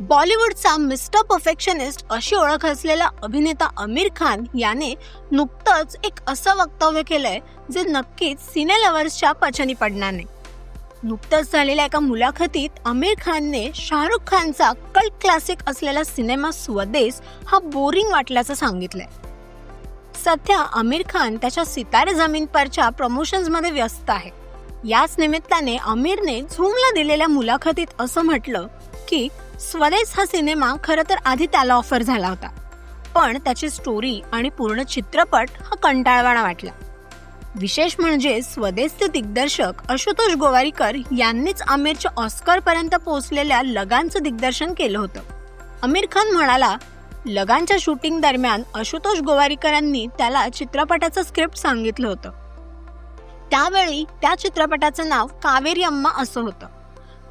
बॉलिवूडचा mister perfectionist अशी ओळख असलेला अभिनेता आमिर खान याने नुकतंच एक असं वक्तव्य केलंय जे नक्कीच सिने लव्हर्सच्या पचनी पडणार नाही. नुकतंच झालेल्या एका मुलाखतीत आमिर खानने शाहरुख खानचा कल्ट क्लासिक असलेला सिनेमा स्वदेश हा बोरिंग वाटल्याचं सांगितलंय. सध्या आमिर खान त्याच्या सितारे जमीन परच्या प्रमोशन्समध्ये व्यस्त आहे. याच निमित्ताने आमिरने झूमला दिलेल्या मुलाखतीत असं म्हटलं की स्वदेश हा सिनेमा खरं तर आधी त्याला ऑफर झाला होता. पण त्याची स्टोरी आणि पूर्ण चित्रपट हा कंटाळवाणा वाटला. विशेष म्हणजे स्वदेशचे दिग्दर्शक आशुतोष गोवारीकर यांनीच आमिरच्या ऑस्करपर्यंत पोहोचलेल्या लगानचं दिग्दर्शन केलं होतं. आमिर खान म्हणाला लगानच्या शूटिंग दरम्यान आशुतोष गोवारीकरांनी त्याला चित्रपटाचं स्क्रिप्ट सांगितलं होतं. त्यावेळी त्या चित्रपटाचं नाव कावेरी अम्मा असं होतं.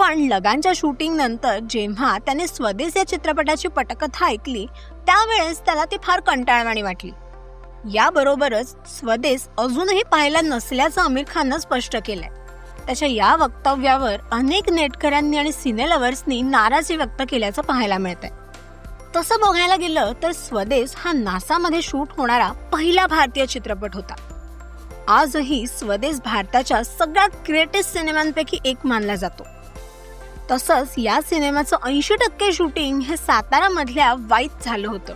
पण लगानच्या शूटिंग नंतर जेव्हा त्याने स्वदेश या चित्रपटाची पटकथा ऐकली त्यावेळेस त्याला ती फार कंटाळवाणी वाटली. याबरोबरच स्वदेश अजूनही पाहिला नसल्याचं आमिर खाननं स्पष्ट केलंय. त्याच्या या वक्तव्यावर अनेक नेटकऱ्यांनी आणि सिने लव्हर्सनी नाराजी व्यक्त केल्याचं पाहायला मिळतंय. तसं बघायला गेलं तर स्वदेश हा नासामध्ये शूट होणारा पहिला भारतीय चित्रपट होता. आजही स्वदेश भारताच्या सगळ्यात ग्रेटेस्ट सिनेमांपैकी एक मानला जातो. तसंच या सिनेमाचं ऐंशी टक्के शूटिंग हे सातारा मधल्या वाईत झालं होतं.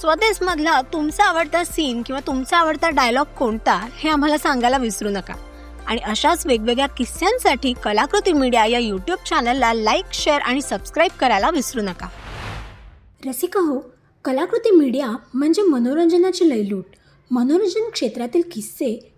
स्वदेश मधला तुमचा आवडता सीन किंवा तुमचा आवडता डायलॉग कोणता हे आम्हाला सांगायला विसरू नका. आणि अशाच वेगवेगळ्या किस्स्यांसाठी कलाकृती मीडिया या यूट्यूब चॅनलला लाईक शेअर आणि सबस्क्राईब करायला विसरू नका. रसिका हो कलाकृती मीडिया म्हणजे मनोरंजनाची लयलूट. मनोरंजन क्षेत्रातील किस्से